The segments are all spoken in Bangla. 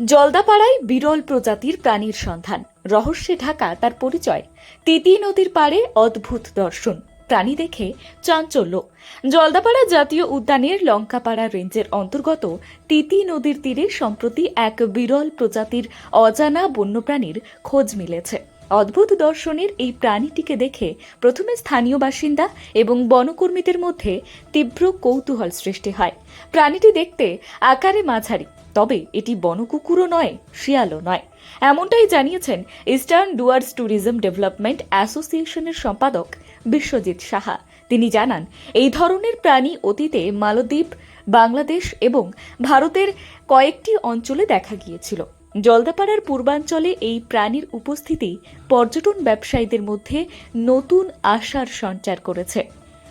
জলদাপাড়ায় বিরল প্রজাতির প্রাণীর সন্ধান। রহস্যে ঢাকা তার পরিচয়। তিতি নদীর পাড়ে অদ্ভুত দর্শন। প্রাণী দেখে চাঞ্চল্য। জলদাপাড়া জাতীয় উদ্যানের লঙ্কাপাড়া রেঞ্জের অন্তর্গত তিতি নদীর তীরে সম্প্রতি এক বিরল প্রজাতির অজানা বন্যপ্রাণীর খোঁজ মিলেছে। অদ্ভুত দর্শনের এই প্রাণীটিকে দেখে প্রথমে স্থানীয় বাসিন্দা এবং বনকর্মীদের মধ্যে তীব্র কৌতূহল সৃষ্টি হয়। প্রাণীটি দেখতে আকারে মাঝারি। তবে এটি বনকুকুরও নয়, শিয়ালও নয়। এমনটাই জানিয়েছেন ইস্টার্ন ডুয়ার্স ট্যুরিজম ডেভেলপমেন্ট অ্যাসোসিয়েশনের সম্পাদক বিশ্বজিৎ সাহা। তিনি জানান, এই ধরনের প্রাণী অতীতে মালদ্বীপ, বাংলাদেশ এবং ভারতের কয়েকটি অঞ্চলে দেখা গিয়েছিল। জলদাপাড়ার পূর্বাঞ্চলে এই প্রাণীর উপস্থিতি পর্যটন ব্যবসায়ীদের মধ্যে নতুন আশার সঞ্চার করেছে।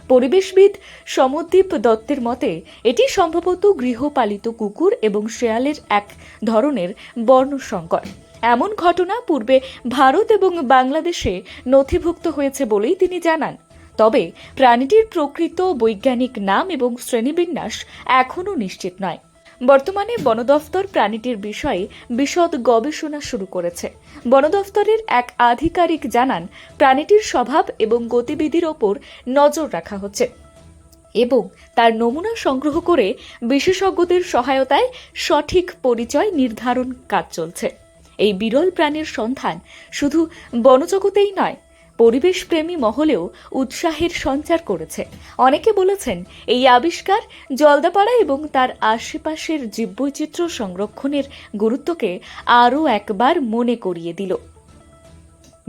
পরিবেশবিদ সমদ্বীপ দত্তের মতে, এটি সম্ভবত গৃহপালিত কুকুর এবং শেয়ালের এক ধরনের বর্ণ বর্ণসংকর এমন ঘটনা পূর্বে ভারত এবং বাংলাদেশে নথিভুক্ত হয়েছে বলেই তিনি জানান। তবে প্রাণীটির প্রকৃত বৈজ্ঞানিক নাম এবং শ্রেণীবিন্যাস এখনও নিশ্চিত নয়। বর্তমানে বন দফতর প্রাণীটির বিষয়ে বিশদ গবেষণা শুরু করেছে। বন দফতরের এক আধিকারিক জানান, প্রাণীটির স্বভাব এবং গতিবিধির ওপর নজর রাখা হচ্ছে এবং তার নমুনা সংগ্রহ করে বিশেষজ্ঞদের সহায়তায় সঠিক পরিচয় নির্ধারণ কাজ চলছে। এই বিরল প্রাণীর সন্ধান শুধু বনজগতেই নয় পরিবেশপ্রেমী মহলেও উৎসাহের সঞ্চার করেছে। অনেকে বলেছেন, এই আবিষ্কার জলদাপাড়া এবং তার আশেপাশের জীববৈচিত্র্য সংরক্ষণের গুরুত্বকে আরও একবার মনে করিয়ে দিল।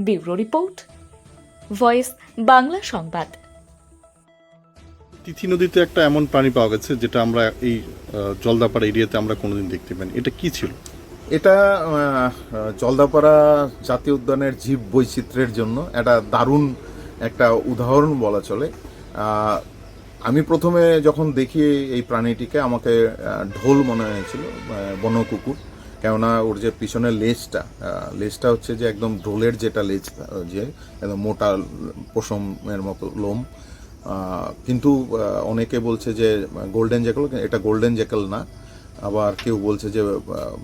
ব্যুরো রিপোর্ট, ভয়েস বাংলা সংবাদ। তিথি নদীতে একটা এমন প্রাণী পাওয়া গেছে, যেটা আমরা এই জলদাপাড়া এরিয়াতে আমরা কোনোদিন দেখতে পাইনি। এটা কি ছিল? এটা জলদাপাড়া জাতীয় উদ্যানের জীব বৈচিত্র্যের জন্য একটা দারুণ একটা উদাহরণ বলা চলে। আমি প্রথমে যখন দেখি এই প্রাণীটিকে, আমাকে ঢোল মনে হয়েছিল বনকুকুর। কেননা ওর যে পিছনের লেজটা লেজটা হচ্ছে যে একদম ঢোলের যেটা লেজ, যে একদম মোটা পশমের মতো লোম। কিন্তু অনেকে বলছে যে, গোল্ডেন জ্যাকেল এটা গোল্ডেন জ্যাকেল না। আবার কেউ বলছে যে আহ,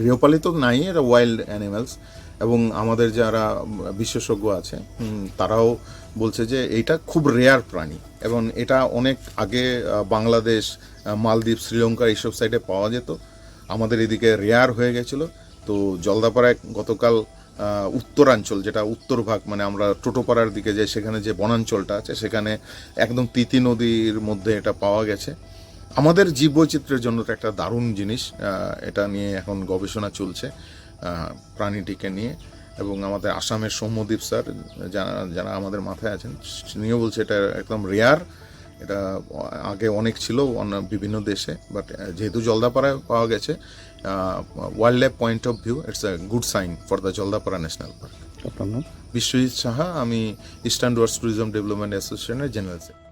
গৃহপালিত নাই এটা ওয়াইল্ড অ্যানিমালস এবং আমাদের যারা বিশেষজ্ঞ আছে তারাও বলছে যে এটা খুব রেয়ার প্রাণী। এবং এটা অনেক আগে বাংলাদেশ মালদ্বীপ শ্রীলঙ্কা এইসব সাইডে পাওয়া যেত। আমাদের এদিকে রেয়ার হয়ে গেছিল। তো জলদাপাড়ায় গতকাল উত্তরাঞ্চল যেটা উত্তর ভাগ মানে আমরা টোটোপাড়ার দিকে যে সেখানে যে বনাঞ্চলটা আছে সেখানে একদম তিতি নদীর মধ্যে এটা পাওয়া গেছে। আমাদের জীববৈচিত্র্যের জন্য তো একটা দারুণ জিনিস এটা নিয়ে এখন গবেষণা চলছে প্রাণীটিকে নিয়ে। এবং আমাদের আসামের সৌম্যদীপ স্যার যারা যারা আমাদের মাথায় আছেন তিনিও বলছে এটা একদম রেয়ার এটা আগে অনেক ছিল অন্য বিভিন্ন দেশে বাট যেহেতু জলদাপাড়ায় পাওয়া গেছে wild life point of view it's a good sign for the Jaldapara national park Biswajit Saha আমি ইস্টার্ন ডুয়ার্স ট্যুরিজম ডেভেলপমেন্ট অ্যাসোসিয়েশনের জেনারেল সেক্রেটারি